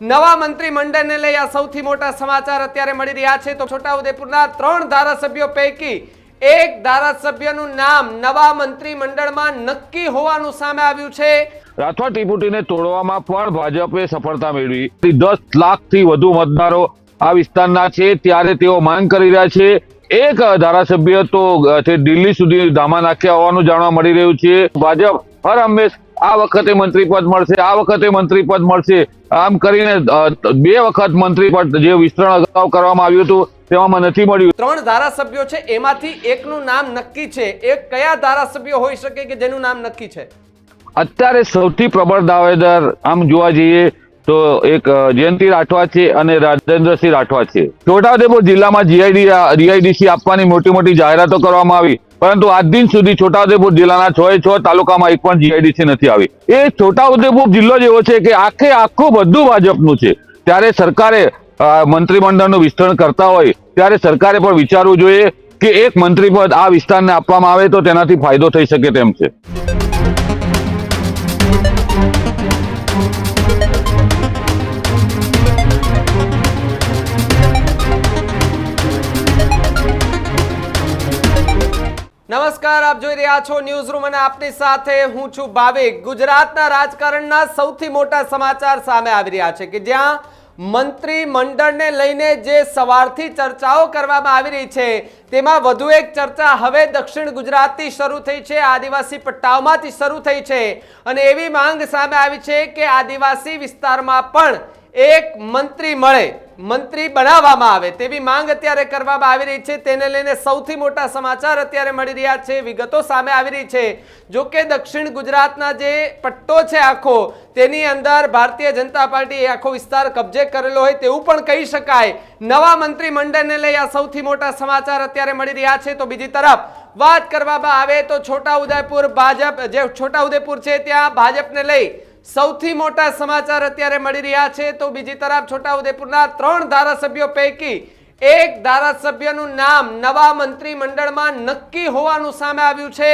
નવા મંત્રીમંડળને લઈ આ સૌથી મોટા સમાચાર અત્યારે મળી રહ્યા છે. તો છોટાઉદેપુરના ત્રણ ધારાસભ્યો પૈકી એક ધારાસભ્યનું નામ નવા મંત્રીમંડળમાં નક્કી હોવાનું સામે આવ્યું છે. રાઠવા ટીપુટીને તોડવામાં પણ ભાજપે સફળતા મેળવી. દસ લાખથી વધુ મતદારો આ વિસ્તારના છે. ત્યારે તેઓ માંગ કરી રહ્યા છે. એક ધારાસભ્ય તો તે દિલ્હી સુધી ધામા નાખ્યા હોવાનું જાણવા મળી રહ્યું છે. ભાજપ હર હંમેશ આ વખતે મંત્રી પદ મળશે આ વખતે મંત્રી પદ મળશે. આમ કરીને બે વખત મંત્રી પદ જે વિસ્તરણ અગાઉ કરવામાં આવ્યું હતું તેમાં નથી મળ્યું. ત્રણ ધારાસભ્યો છે એમાંથી એકનું નામ નક્કી છે. એક કયા ધારાસભ્ય હોઈ શકે કે જેનું નામ નક્કી છે? અત્યારે સૌથી પ્રબળ દાવેદાર આમ જોવા જઈએ તો એક જયંતિ રાઠવા છે અને રાજેન્દ્રસિંહ રાઠવા છે. છોટાઉદેપુર જિલ્લામાં જીઆઈડી ડીઆઈડીસી આપવાની મોટી મોટી જાહેરાતો કરવામાં આવી. પરંતુ આજ દિન સુધી છોટાઉદેપુર જિલ્લાના છ છ તાલુકામાં એક પણ જીઆઈડીસી નથી આવી. એ છોટાઉદેપુર જિલ્લો જ એવો છે કે આખે આખું બધું ભાજપનું છે. ત્યારે સરકારે મંત્રીમંડળનું વિસ્તરણ કરતા હોય, ત્યારે સરકારે પણ વિચારવું જોઈએ કે એક મંત્રી પદ આ વિસ્તારને આપવામાં આવે તો તેનાથી ફાયદો થઈ શકે તેમ છે. નમસ્કાર, આપ જોઈ રહ્યા છો ન્યૂઝ રૂમ અને આપની સાથે હું છું ભાવિક. ગુજરાતના રાજકારણના સૌથી મોટા સમાચાર સામે આવી રહ્યા છે કે જ્યાં મંત્રી મંડળને લઈને જે સવારથી ચર્ચાઓ કરવામાં આવી રહી છે, તેમાં વધુ એક ચર્ચા હવે દક્ષિણ ગુજરાતથી શરૂ થઈ છે, આદિવાસી પટ્ટાઓમાંથી શરૂ થઈ છે. અને એવી માંગ સામે આવી છે કે આદિવાસી વિસ્તારમાં પણ એક મંત્રી મળે. મંત્રી બનાવવામાં આવે તેવી માંગ અત્યારે કરવામાં આવી રહી છે. તેને લઈને સૌથી મોટા સમાચાર અત્યારે મળી રહ્યા છે. વિગતો સામે આવી રહી છે. જો કે દક્ષિણ ગુજરાતના જે પટ્ટો છે આખો, તેની અંદર ભારતીય જનતા પાર્ટી આખો વિસ્તાર કબજે કરેલો હોય તેવું પણ કહી શકાય. નવા મંત્રીમંડળને લઈ આ સૌથી મોટા સમાચાર અત્યારે મળી રહ્યા છે. તો બીજી તરફ વાત કરવામાં આવે તો છોટાઉદેપુર ભાજપ, જે છોટાઉદેપુર છે, ત્યાં ભાજપને લઈ સૌથી મોટા સમાચાર અત્યારે મળી રહ્યા છે. તો બીજી તરફ છોટાઉદેપુરના ત્રણ ધારાસભ્યો પૈકી એક ધારાસભ્યનું નામ નવા મંત્રીમંડળમાં નક્કી હોવાનું સામે આવ્યું છે.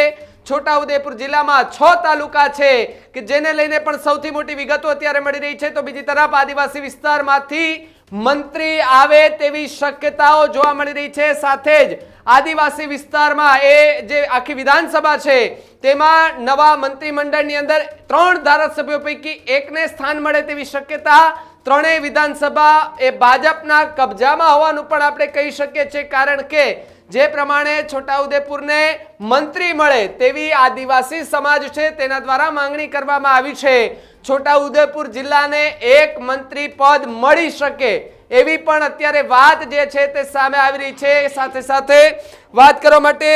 છોટાઉદેપુર જિલ્લામાં છ તાલુકા છે કે જેને લઈને પણ સૌથી મોટી વિગતો અત્યારે મળી રહી છે. તો બીજી તરફ આદિવાસી વિસ્તારમાંથી મંત્રી આવે તેવી શક્યતાઓ જોવા મળી રહી છે. સાથે જ આદિવાસી વિસ્તારમાં એ જે આખી વિધાનસભા છે, તેમાં નવા મંત્રીમંડળની અંદર ત્રણ ધારાસભ્યો પૈકી એકને સ્થાન મળે તેવી શક્યતા ત્રણેય વિધાનસભા એ ભાજપના કબજામાં હોવાનું પણ આપણે કહી શકીએ છીએ. કારણ કે જે પ્રમાણે છોટાઉદેપુરને મંત્રી મળે તેવી આદિવાસી સમાજ છે, તેના દ્વારા માંગણી કરવામાં આવી છે. છોટાઉદેપુર જિલ્લાને એક મંત્રી પદ મળી શકે એવી પણ અત્યારે વાત જે છે તે સામે આવી રહી છે. સાથે સાથે વાત કરવા માટે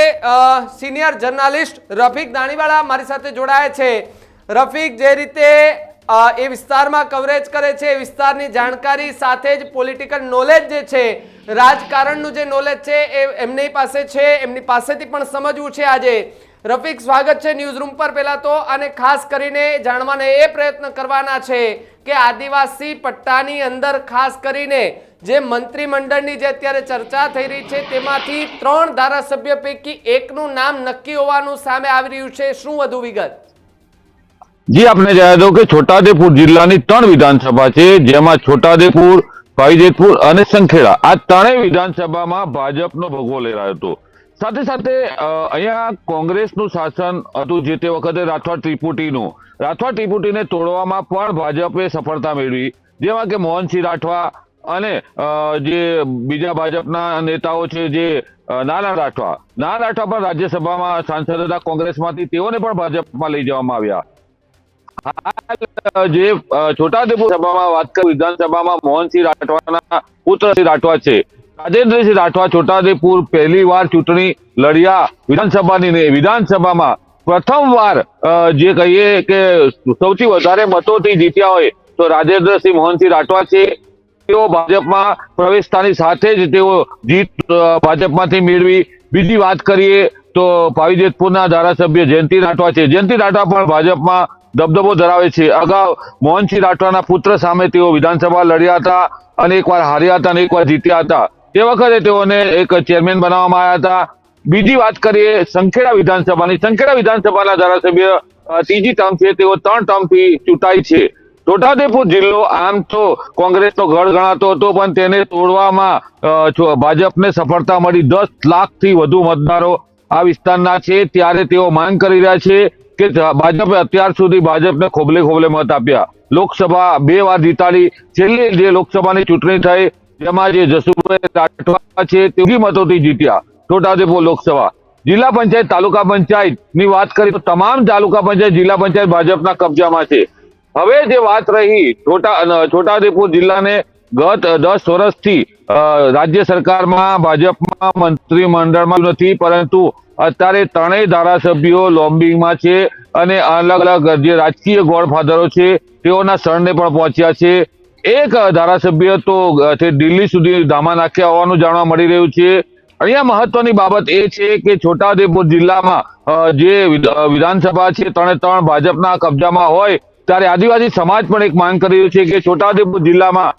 સિનિયર જર્નાલિસ્ટ રફીક દાણીવાળા મારી સાથે જોડાયા છે. રફીક જે રીતે એ વિસ્તારમાં કવરેજ કરે છે, એ વિસ્તારની જાણકારી સાથે જ પોલિટિકલ નોલેજ જે છે, રાજકારણનું જે નોલેજ છે, એ એમની પાસે છે. એમની પાસેથી પણ સમજવું છે આજે. રફીક, સ્વાગત છે ન્યૂઝ રૂમ પર પહેલા તો. અને ખાસ કરીને જાણવાને એ પ્રયત્ન કરવાના છે કે આદિવાસી પટ્ટાની અંદર ખાસ કરીને જે મંત્રીમંડળની જે અત્યારે ચર્ચા થઈ રહી છે, તેમાંથી ત્રણ ધારાસભ્ય પૈકી એકનું નામ નક્કી હોવાનું સામે આવી રહ્યું છે. શું વધુ વિગત? જી, આપને જણાવી દઉં કે છોટાદેપુર જિલ્લાની ત્રણ વિધાનસભા છે, જેમાં છોટાદેપુર ભાઈજેતપુર અને સંખેડા. આ ત્રણેય વિધાનસભામાં ભાજપનો ભગવો લેરાયો હતો. સાથે સાથે અહીંયા કોંગ્રેસનું શાસન હતું જે તે વખતે રાઠવા ત્રિપુટીનું. રાઠવા ત્રિપુટીને તોડવામાં પણ ભાજપે સફળતા મેળવી. જેમાં કે મોહનસિંહ રાઠવા અને જે બીજા ભાજપના નેતાઓ છે જે નાના રાઠવા. નાના રાઠવા પણ રાજ્યસભામાં સાંસદ હતા, કોંગ્રેસમાંથી તેઓને પણ ભાજપમાં લઈ જવામાં આવ્યા. હાલ જે છોટાઉદેપુર સભામાં વાત કરી, વિધાનસભામાં મોહનસિંહ રાઠવાના પુત્ર રાઠવા છે. રાજેન્દ્રસિંહ રાઠવા છોટાઉદેપુર પહેલી વાર ચૂંટણી લડ્યા. વિધાનસભાની ને વિધાનસભામાં પ્રથમ વાર જે કહીએ કે સૌથી વધારે મતોથી જીત્યા હોય તો રાજેન્દ્રસિંહ મોહનસિંહ રાઠવા છે. તેઓ ભાજપમાં પ્રવેશતાની સાથે જ તેઓ જીત ભાજપમાંથી મેળવી. બીજી વાત કરીએ તો પાવીજેતપુરના ધારાસભ્ય જયંતિ રાઠવા છે. જયંતિ રાઠવા પણ ભાજપમાં દબદબો ધરાવે છે. અગાઉ મોહનસિંહ રાઠવાના પુત્ર સામે તેઓ વિધાનસભા લડ્યા હતા અને એકવાર હાર્યા હતા અને એકવાર જીત્યા હતા. તે વખતે તેઓને એક ચેરમેન બનાવવામાં આવ્યા હતા. બીજી વાત કરીએ, સંખેડા વિધાનસભાની. સંખેડા વિધાનસભાના ધારાસભ્ય ત્રીજી ટર્મ છે, તેઓ ત્રણ ટર્મથી ચૂંટાય છે. છોટાઉદેપુર જિલ્લો આમ તો કોંગ્રેસનો ગઢ ગણાતો હતો, પણ તેને તોડવામાં ભાજપને સફળતા મળી. દસ લાખથી વધુ મતદારો આ વિસ્તારના છે. ત્યારે તેઓ માંગ કરી રહ્યા છે કે ભાજપે અત્યાર સુધી ભાજપને ખોબલે ખોબલે મત આપ્યા. લોકસભા બે વાર જીતાડી. છેલ્લી જે લોકસભાની ચૂંટણી થઈ જેમાં જે જસુભાઈ મતોથી જીત્યા. છોટાઉદેપુર લોકસભા. જિલ્લા પંચાયત, તાલુકા પંચાયતની વાત કરી તો તમામ તાલુકા પંચાયત, જિલ્લા પંચાયત ભાજપના કબજામાં છે. હવે જે વાત રહી છોટા છોટાઉદેપુર જિલ્લાને ગત દસ વર્ષથી રાજ્ય સરકારમાં ભાજપમાં મંત્રીમંડળમાં નથી, પરંતુ અત્યારે ત્રણેય ધારાસભ્યો લોમ્બિંગમાં છે અને અલગ અલગ જે રાજકીય ગોળફાધરો છે, તેઓના શરણે પણ પહોંચ્યા છે. એક ધારાસભ્ય તો દિલ્હી સુધી ધામા નાખ્યા હોવાનું જાણવા મળી રહ્યું છે. અહીંયા મહત્વની બાબત એ છે કે છોટાઉદેપુર જિલ્લામાં જે વિધાનસભા છે, ત્રણે ત્રણ ભાજપના કબજામાં હોય, ત્યારે આદિવાસી સમાજ પણ એક માંગ કરી રહ્યું છે કે છોટાઉદેપુર જિલ્લામાં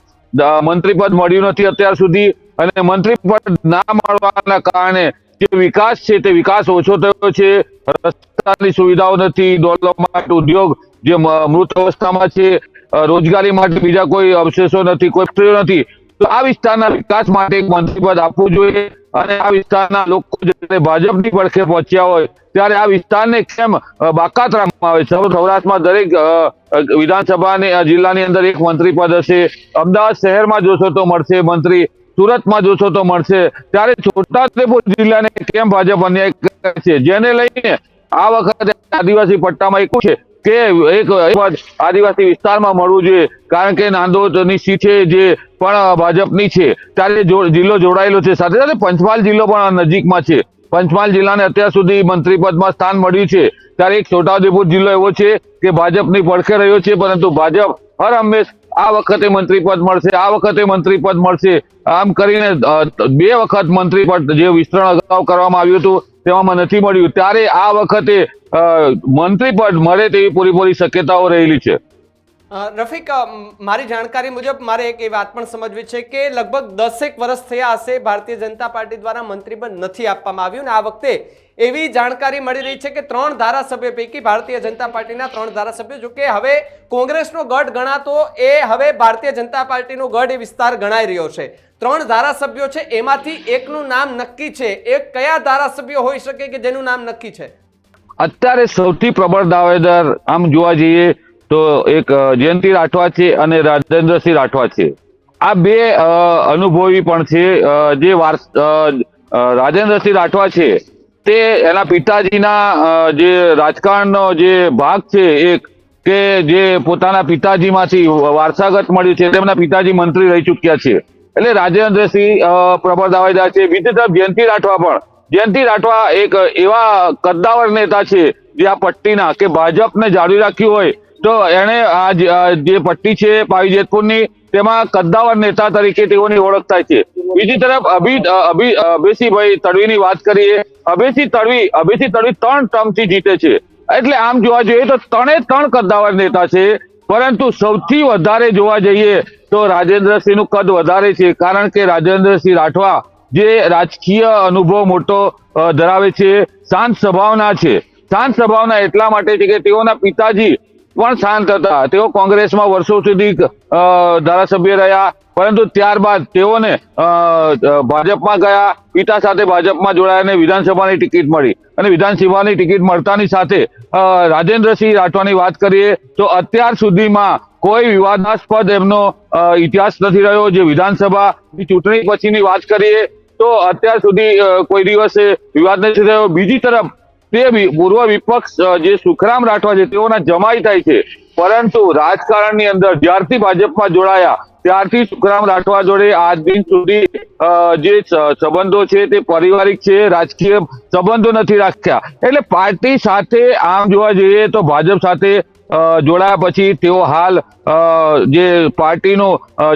મંત્રી પદ મળ્યું નથી અત્યાર સુધી. અને મંત્રી પદ ના મળવાના કારણે જે વિકાસ છે તે વિકાસ ઓછો થયો છે. રસ્તાની સુવિધાઓ નથી ડેવલપમેન્ટ ઉદ્યોગ જે મૃત અવસ્થામાં છે. રોજગારી માટે બીજા કોઈ અવશેષો નથી, કોઈ નથી. તો આ વિસ્તારના વિકાસ માટે એક મંત્રીપદ આપવું જોઈએ અને આ વિસ્તારના લોકો જ્યારે ભાજપની પડખે પહોંચ્યા હોય, ત્યારે આ વિસ્તારને કેમ બાકાત રાખવામાં આવે છે? સૌરાષ્ટ્રમાં દરેક વિધાનસભાની જિલ્લાની અંદર એક મંત્રીપદ હશે. અમદાવાદ શહેરમાં જોશો તો મળશે મંત્રી, સુરતમાં જોશો તો મળશે. ત્યારે છોટાઉદેપુર જિલ્લાને કેમ ભાજપ અન્યાય કરે છે? જેને લઈને આ વખતે આદિવાસી પટ્ટામાં એક છે. કે એક આદિવાસી વિસ્તારમાં મળવું જોઈએ. કારણ કે નાંદોદની સીટ છે જે પણ ભાજપની છે. ત્યારે જિલ્લો જોડાયેલો છે. સાથે સાથે પંચમહાલ જિલ્લો પણ નજીકમાં છે. પંચમહાલ જિલ્લાને અત્યાર સુધી મંત્રીપદમાં સ્થાન મળ્યું છે. ત્યારે એક છોટાઉદેપુર જિલ્લો એવો છે કે ભાજપની પડખે રહ્યો છે. પરંતુ ભાજપ હર હંમેશ આ વખતે મંત્રીપદ મળશે. આ વખતે મંત્રીપદ મળશે. આમ કરીને બે વખત મંત્રી પદ જે વિસ્તરણ અગાઉ કરવામાં આવ્યું હતું. તેમાં નથી મળ્યું. ત્યારે આ વખતે મંત્રી મંત્રીપદ મળે તેવી પૂરેપૂરી શક્યતાઓ રહેલી છે. રફીક મારી જાણકારી મુજબ મારે એક એ વાત પણ સમજવી છે કે લગભગ દસેક વર્ષ થયા હશે ભારતીય જનતા પાર્ટી દ્વારા મંત્રી પદ નથી આપવામાં આવ્યું ને આ વખતે એવી જાણકારી મળી રહી છે કે ત્રણ ધારાસભ્ય પૈકી ભારતીય જનતા પાર્ટીના ત્રણ ધારાસભ્યો, જો કે હવે કોંગ્રેસનો ગઢ ગણાતો એ હવે ભારતીય જનતા પાર્ટીનો ગઢ એ વિસ્તાર ગણાઈ રહ્યો છે. ત્રણ ધારાસભ્યો છે, એમાંથી એકનું નામ નક્કી છે. એ કયા ધારાસભ્ય હોઈ શકે કે જેનું નામ નક્કી છે? અત્યારે સૌથી પ્રબળ દાવેદાર આમ જોવા જઈએ તો એક જયંતિ રાઠવા છે અને રાજેન્દ્રસિંહ રાઠવા છે. આ બે અનુભવી પણ છે. જે રાજેન્દ્રસિંહ રાઠવા છે તે એના પિતાજીના જે રાજકારણનો જે ભાગ છે એક, કે જે પોતાના પિતાજીમાંથી વારસાગત મળ્યું છે, તેમના પિતાજી મંત્રી રહી ચૂક્યા છે. એટલે રાજેન્દ્રસિંહ પ્રબળ દાવેદાર છે. બીજી તરફ જયંતિ રાઠવા પણ. જયંતિ રાઠવા એક એવા કદ્દાવર નેતા છે, જે આ પટ્ટીના કે ભાજપને જાળવી રાખ્યું હોય તો એણે આ જે- પટ્ટી છે પાવી જેતપુરની, તેમાં કદ્દાવર નેતા તરીકે તેઓની ઓળખ થાય છે. બીજી તરફ અભિ અભી અભયસિંહભાઈ તડવીની વાત કરીએ અભયસિંહ તડવી અભયસિંહ તડવી ત્રણ ટર્મથી જીતે છે. એટલે આમ જોવા જોઈએ તો ત્રણે ત્રણ કદ્દાવર નેતા છે, પરંતુ સૌથી વધારે જોવા જઈએ તો રાજેન્દ્રસિંહનું કદ વધારે છે, કારણ કે રાજેન્દ્રસિંહ રાઠવા જે રાજકીય અનુભવ મોટો ધરાવે છે શાંત સ્વભાવના છે. શાંત સ્વભાવના એટલા માટે છે કે તેઓના પિતાજી પણ શાંત હતા. તેઓ કોંગ્રેસમાં વર્ષો સુધી ધારાસભ્ય રહ્યા. પરંતુ ત્યારબાદ તેઓને ભાજપમાં ગયા. પિતા સાથે ભાજપમાં જોડાયા અને વિધાનસભાની ટિકિટ મળી. અને વિધાનસભાની ટિકિટ મળતાની સાથે રાજેન્દ્રસિંહ રાઠવાની વાત કરીએ, તો અત્યાર સુધીમાં કોઈ વિવાદાસ્પદ એમનો ઇતિહાસ નથી રહ્યો. જે વિધાનસભાની ચૂંટણી પછીની વાત કરીએ, તો અત્યાર સુધી કોઈ દિવસે વિવાદ નથી થયો બીજી તરફ તે પૂર્વ વિપક્ષ જે સુખરામ રાઠવા છે, તેઓના જમાઈ થાય છે. પરંતુ રાજકારણની અંદર જ્યારથી ભાજપમાં જોડાયા, ત્યારથી સુખરામ રાઠવા જોડે આજ દિન સુધી જે સંબંધો છે તે પારિવારિક છે, રાજકીય સંબંધો નથી રાખ્યા. એટલે પાર્ટી સાથે આમ જોવા જઈએ તો ભાજપ સાથે જોડાયા પછી તેઓ હાલ જે પાર્ટીનું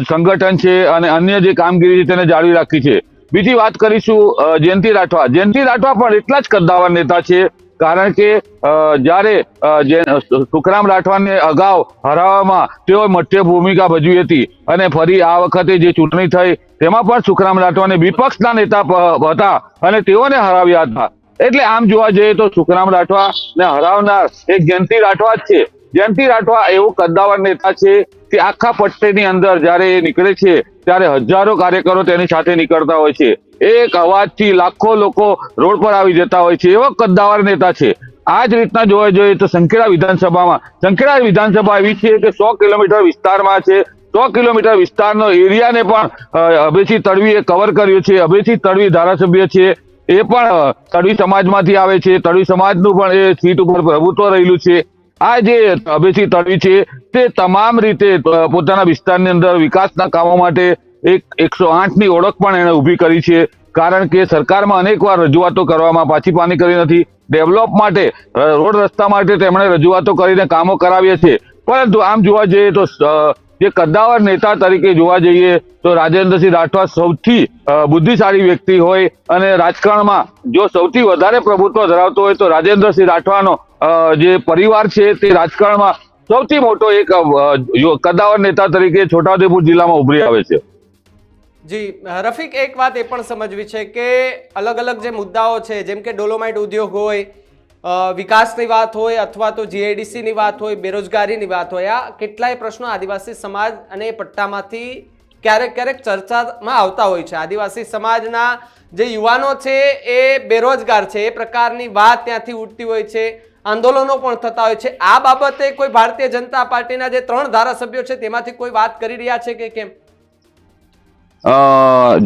સંગઠન છે અને અન્ય જે કામગીરી છે તેને જાળવી રાખી છે. બીજી વાત કરીશું જયંતિ રાઠવા. જયંતિ રાઠવા પણ એટલા જ કદ્દાવર નેતા છે, કારણ કે જ્યારે સુખરામ રાઠવાને અગાઉ હરાવવામાં તેઓ મુખ્ય ભૂમિકા ભજવી હતી અને ફરી આ વખતે જે ચૂંટણી થઈ, તેમાં પણ સુખરામ રાઠવાને વિપક્ષના નેતા હતા અને તેઓને હરાવ્યા હતા. એટલે આમ જોવા જઈએ તો સુખરામ રાઠવા ને હરાવનાર એક જયંતિ રાઠવા જ છે. જયંતિ રાઠવા એવો કદ્દાવર નેતા છે કે આખા પટ્ટીની અંદર જ્યારે એ નીકળે છે ત્યારે હજારો કાર્યકરો તેની સાથે નીકળતા હોય છે. એક અવાજથી લાખો લોકો રોડ પર આવી જતા હોય છે. એવા કદ્દાવર નેતા છે. આ જ રીતના જોવા જોઈએ તો સંખેડા વિધાનસભામાં, સંખેડા વિધાનસભા એવી છે કે સો કિલોમીટર વિસ્તારમાં છે. સો કિલોમીટર વિસ્તારનો એરિયાને પણ અભયસિંહ તડવીએ કવર કર્યો છે. અભયસિંહ તડવી ધારાસભ્ય છે. એ પણ તડવી સમાજમાંથી આવે છે. તડવી સમાજનું પણ એ સીટ ઉપર પ્રભુત્વ રહેલું છે. આ જે અભયસિંહ તડવી છે તે તમામ રીતે પોતાના વિસ્તારની અંદર વિકાસના કામો માટે એક એકસો આઠની ઓળખ પણ એણે ઊભી કરી છે. કારણ કે સરકારમાં અનેકવાર રજૂઆતો કરવામાં પાછી પાની કરી નથી. ડેવલપ માટે રોડ રસ્તા માટે તેમણે રજૂઆતો કરીને કામો કરાવ્યા છે. પરંતુ આમ જોવા જઈએ તો જે કદ્દાવર નેતા તરીકે જોવા જઈએ તો રાજેન્દ્રસિંહ રાઠવા સૌથી બુદ્ધિશાળી વ્યક્તિ હોય અને રાજકારણમાં જો સૌથી વધારે પ્રભુત્વ ધરાવતો હોય તો રાજેન્દ્રસિંહ રાઠવાનો જે પરિવાર છે તે રાજકારણમાં સૌથી મોટો એક કદાવર નેતા તરીકે છોટાઉદેપુર જિલ્લામાં ઉભરી આવે છે. જી, રફીક, એક વાત એ પણ સમજવી છે કે અલગ અલગ જે મુદ્દાઓ છે, જેમ કે ડોલોમાઇટ ઉદ્યોગ હોય વિકાસની વાત હોય અથવા તો જીઆઈડીસીની વાત હોય, બેરોજગારીની વાત હોય, આ કેટલાય પ્રશ્નો આદિવાસી સમાજ અને પટ્ટામાંથી ક્યારેક ક્યારેક ચર્ચામાં આવતા હોય છે. આદિવાસી સમાજના જે યુવાનો છે, એ બેરોજગાર છે, એ પ્રકારની વાત ત્યાંથી ઉઠતી હોય છે. આંદોલનો પણ થતા હોય છે. આ બાબતે કોઈ ભારતીય જનતા પાર્ટીના જે ત્રણ ધારાસભ્યો છે, તેમાંથી કોઈ વાત કરી રહ્યા છે કે કેમ?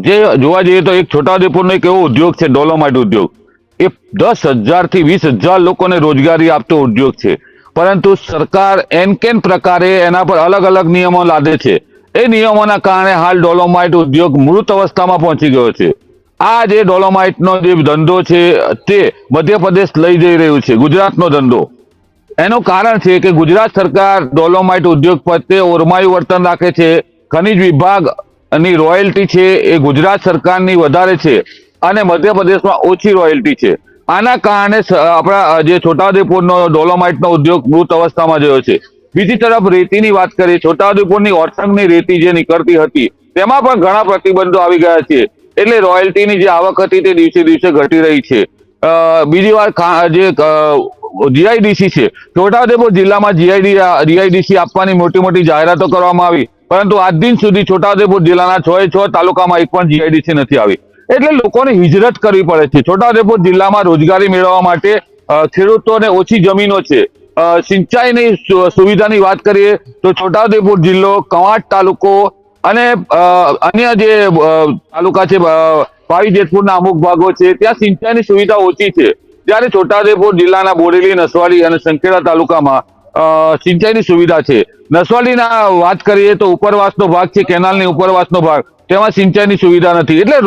જે જોવા જઈએ તો એક છોટાઉદેપુરનો એક એવો ઉદ્યોગ છે, ડોલોમાઇટ ઉદ્યોગ. એ દસ હજારથી વીસ હજાર લોકોને રોજગારી આપતો ઉદ્યોગ છે. પરંતુ સરકાર એન કેન પ્રકારે એના પર અલગ અલગ નિયમો લાદે છે. એ નિયમોના કારણે હાલ ડોલોમાઇટ ઉદ્યોગ મૃત અવસ્થામાં પહોંચી ગયો છે. આ જે ડોલોમાઇટનો જે ધંધો છે તે મધ્યપ્રદેશ લઈ જઈ રહ્યું છે, ગુજરાતનો ધંધો. એનું કારણ છે કે ગુજરાત સરકાર ડોલોમાઇટ ઉદ્યોગ પ્રત્યે ઓરમાયું વર્તન રાખે છે, ખનિજ વિભાગની રોયલ્ટી છે એ ગુજરાત સરકારની વધારે છે અને મધ્યપ્રદેશમાં ઓછી રોયલ્ટી છે. આના કારણે આપણા જે છોટાઉદેપુરનો ડોલોમાઇટનો ઉદ્યોગ મૃત અવસ્થામાં ગયો છે. બીજી તરફ રેતીની વાત કરીએ, છોટાઉદેપુરની ઓરસંગની રેતી જે નીકળતી હતી, તેમાં પણ ઘણા પ્રતિબંધો આવી ગયા છે. એટલે રોયલ્ટીની જે આવક હતી તે દિવસે દિવસે ઘટી રહી છે. બીજી વાર જે જીઆઈડીસી છે. છોટાઉદેપુર જિલ્લામાં જીઆઈડી જીઆઈડીસી આપવાની મોટી મોટી જાહેરાતો કરવામાં આવી. પરંતુ આજ દિન સુધી છોટાઉદેપુર જિલ્લાના છ છ તાલુકામાં એક પણ જીઆઈડીસી નથી આવી. એટલે લોકોને હિજરત કરવી પડે છે. છોટાઉદેપુર જિલ્લામાં રોજગારી મેળવવા માટે ખેડૂતોને ઓછી જમીનો છે. સિંચાઈની સુવિધાની વાત કરીએ તો છોટાઉદેપુર જિલ્લો કવાંટ તાલુકો અને અન્ય જે તાલુકા છે ભાવી જેતપુરના અમુક ભાગો છે, ત્યાં સિંચાઈની સુવિધા ઓછી છે. જ્યારે છોટાઉદેપુર જિલ્લાના બોડેલી નસવાડી અને સંખેડા તાલુકામાં સિંચાઈની સુવિધા છે. નસવાડીના વાત કરીએ તો ઉપરવાસનો ભાગ છે, કેનાલની ઉપરવાસનો ભાગ. તેમાં સિંચાઈની સુવિધા નથી. એટલે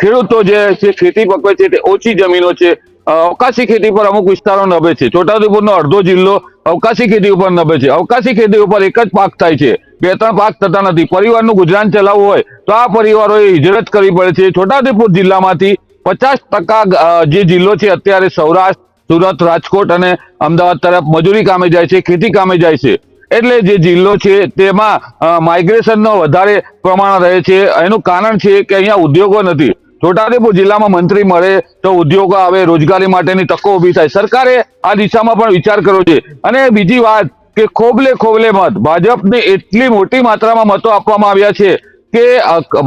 ખેડૂતો જે છે ખેતી પકવે છે, તે ઓછી જમીનો છે. અવકાશી ખેતી પર અમુક વિસ્તારો નભે છે. છોટાઉદેપુરનો અડધો જિલ્લો અવકાશી ખેતી ઉપર નભે છે. અવકાશી ખેતી ઉપર એક જ પાક થાય છે. બે ત્રણ પાક થતા નથી. પરિવારનું ગુજરાન ચલાવવું હોય તો આ પરિવારોએ હિજરત કરવી પડે છે. છોટાઉદેપુર જિલ્લામાંથી પચાસ જે જિલ્લો છે અત્યારે સૌરાષ્ટ્ર, સુરત, રાજકોટ અને અમદાવાદ તરફ મજૂરી કામે જાય છે, ખેતી કામે જાય છે. એટલે જે જિલ્લો છે તેમાં માઇગ્રેશનનો વધારે પ્રમાણ રહે છે. એનું કારણ છે કે અહીંયા ઉદ્યોગો નથી. છોટાઉદેપુર જિલ્લામાં મંત્રી મળે તો ઉદ્યોગો આવે, રોજગારી માટેની તકો ઊભી થાય. સરકારે આ દિશામાં પણ વિચાર કરવો છે. અને બીજી વાત કે ખોબલે ખોબલે મત. ભાજપને એટલી મોટી માત્રામાં મતો આપવામાં આવ્યા છે કે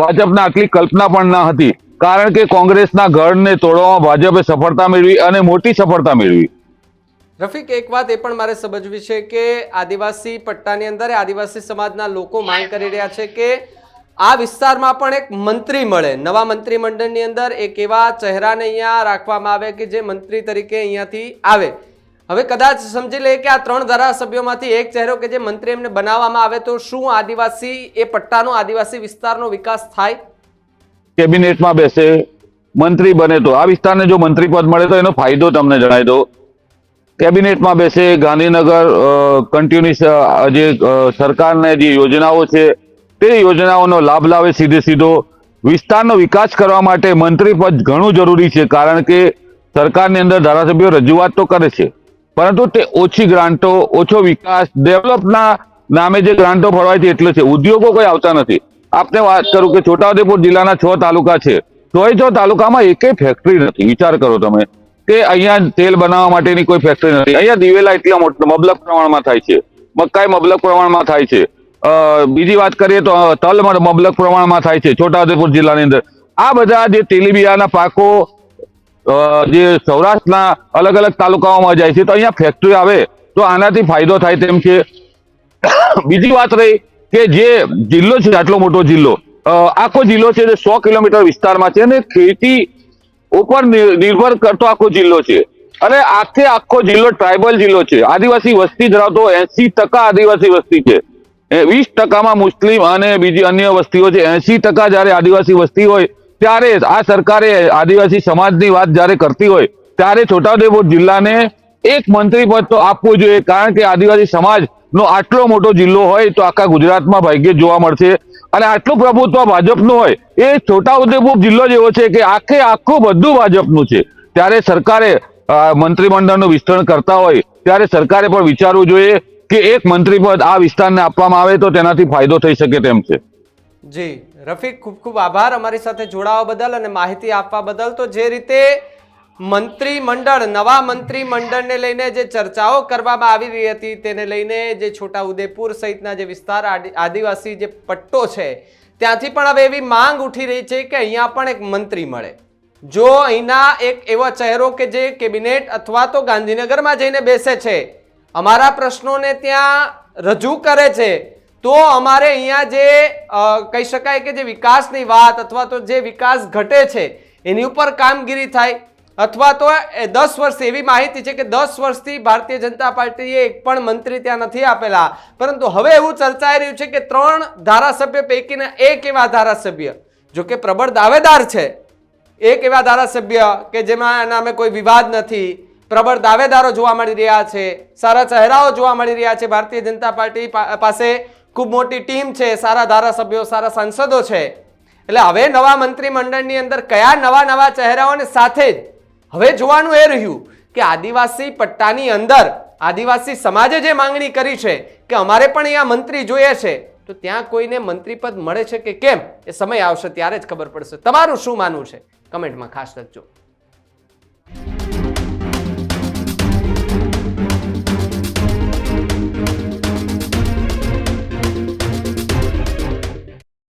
ભાજપના આટલી કલ્પના પણ ન હતી. કારણ કે કોંગ્રેસના ગઢને તોડવામાં ભાજપે સફળતા મેળવી અને મોટી સફળતા મેળવી. રફીક, એક વાત એ પણ મારે સમજવી છે કે આદિવાસી પટ્ટાની અંદર આદિવાસી સમાજના લોકો માંગ કરી રહ્યા છે કે આ વિસ્તારમાં પણ એક મંત્રી મળે. નવા મંત્રીમંડળની અંદર એક એવા ચહેરાને અહીંયા રાખવામાં આવે કે જે મંત્રી તરીકે અહીંયાથી આવે. હવે કદાચ સમજી લઈએ કે આ ત્રણ ધારાસભ્યોમાંથી એક ચહેરો કે જે મંત્રી એમને બનાવવામાં આવે તો શું આદિવાસી એ પટ્ટાનો આદિવાસી વિસ્તારનો વિકાસ થાય? કેબિનેટમાં બેસે, મંત્રી બને તો. આ વિસ્તારને જો મંત્રી પદ મળે તો એનો ફાયદો તમને જણાવી દો કેબિનેટમાં બેસે ગાંધીનગર કન્ટિન્યુઅસ જે સરકારને જે યોજનાઓ છે, તે યોજનાઓનો લાભ લાવે સીધે સીધો. વિસ્તારનો વિકાસ કરવા માટે મંત્રી પદ ઘણું જરૂરી છે, કારણ કે સરકારની અંદર ધારાસભ્યો રજૂઆત તો કરે છે. પરંતુ તે ઓછી ગ્રાન્ટો, ઓછો વિકાસ, ડેવલપના નામે જે ગ્રાન્ટો ફળવાય છે એટલે છે. ઉદ્યોગો કોઈ આવતા નથી. આપને વાત કરું કે છોટાઉદેપુર જિલ્લાના છ તાલુકા છે. તોય છ તાલુકામાં એકેય ફેક્ટરી નથી. વિચાર કરો તમે કે અહીંયા તેલ બનાવવા માટેની કોઈ ફેક્ટરી નથી. અહીંયા દિવેલા એટલા મોટા મબલક પ્રમાણમાં થાય છે. મકાઈ મબલક પ્રમાણમાં થાય છે. બીજી વાત કરીએ તો તલ મબલક પ્રમાણમાં થાય છે છોટાઉદેપુર જિલ્લાની અંદર. આ બધા જે તેલીબિયાના પાકો જે સૌરાષ્ટ્રના અલગ અલગ તાલુકાઓમાં જાય છે, તો અહીંયા ફેક્ટરી આવે, તો આનાથી ફાયદો થાય તેમ છે બીજી વાત રહી કે જે જિલ્લો છે, આટલો મોટો જિલ્લો આખો જિલ્લો છે જે સો કિલોમીટર વિસ્તારમાં છે અને ખેતી ઉપર નિર- નિર્ભર કરતો આખો જિલ્લો છે. અને આખે આખો જિલ્લો ટ્રાઇબલ જિલ્લો છે. આદિવાસી વસ્તી ધરાવતો એસી ટકા આદિવાસી વસ્તી છે. વીસ ટકામાં મુસ્લિમ અને બીજી અન્ય વસ્તીઓ છે એસી ટકા જયારે આદિવાસી વસ્તી હોય ત્યારે આ સરકારે આદિવાસી સમાજની વાત જ્યારે કરતી હોય, ત્યારે છોટાઉદેપુર જિલ્લાને એક મંત્રી પદ તો આપવું જોઈએ, કારણ કે આદિવાસી સમાજ નો આટલો મોટો જિલ્લો હોય તો આખા ગુજરાતમાં ભાગ્યે જોવા મળશે. અને આટલું પ્રભુત્વ ભાજપનું હોય, એ છોટાઉદેપુર જિલ્લો જ એવો છે કે આખે આખું બધું ભાજપનું છે. ત્યારે સરકારે મંત્રીમંડળનું વિસ્તરણ કરતા હોય, ત્યારે સરકારે પણ વિચારવું જોઈએ કે એક મંત્રી પદ આ વિસ્તારને આપવામાં આવે તો તેનાથી ફાયદો થઈ શકે તેમ છે. જી. રફીક, ખૂબ ખૂબ આભાર અમારી સાથે જોડાવા બદલ અને માહિતી આપવા બદલ. તો જે રીતે મંત્રીમંડળ, નવા મંત્રીમંડળને લઈને જે ચર્ચાઓ કરવામાં આવી રહી હતી, તેને લઈને જે છોટા ઉદેપુર સહિતના જે વિસ્તાર, આદિ- આદિવાસી જે પટ્ટો છે, ત્યાંથી પણ હવે એવી માંગ ઉઠી રહી છે કે અહીંયા પણ એક મંત્રી મળે. જો અહીંના એક એવો ચહેરો કે જે કેબિનેટ અથવા તો ગાંધીનગરમાં જઈને બેસે છે, અમારા પ્રશ્નોને ત્યાં રજૂ કરે છે તો અમારે અહીંયા જે કહી શકાય કે જે વિકાસની વાત અથવા તો જે વિકાસ ઘટે છે, એની ઉપર કામગીરી થાય. અથવા તો દસ વર્ષ એવી માહિતી છે કે દસ વર્ષથી ભારતીય જનતા પાર્ટીએ એક પણ મંત્રી ત્યાં નથી આપેલા. પરંતુ હવે એવું ચર્ચાઈ રહ્યું છે કે ત્રણ ધારાસભ્ય પૈકીના એક એવા ધારાસભ્ય, જો કે પ્રબળ દાવેદાર છે. એક એવા ધારાસભ્ય કે જેમાં નામે કોઈ વિવાદ નથી. પ્રબળ દાવેદારો જોવા મળી રહ્યા છે. સારા ચહેરાઓ જોવા મળી રહ્યા છે ભારતીય જનતા પાર્ટી પાસે. ખૂબ મોટી ટીમ છે, સારા ધારાસભ્યો, સારા સાંસદો છે. એટલે હવે નવા મંત્રીમંડળની અંદર કયા નવા નવા ચહેરાઓને સાથે જ હવે જોવાનું એ રહ્યું કે આદિવાસી પટ્ટાની અંદર, આદિવાસી સમાજે જે માંગણી કરી છે કે અમારે પણ અહીંયા મંત્રી જોઈએ છે, તો ત્યાં કોઈને મંત્રી પદ મળે છે કે કેમ? એ સમય આવશે ત્યારે જ ખબર પડશે. તમારું શું માનવું છે? કમેન્ટમાં ખાસ લખજો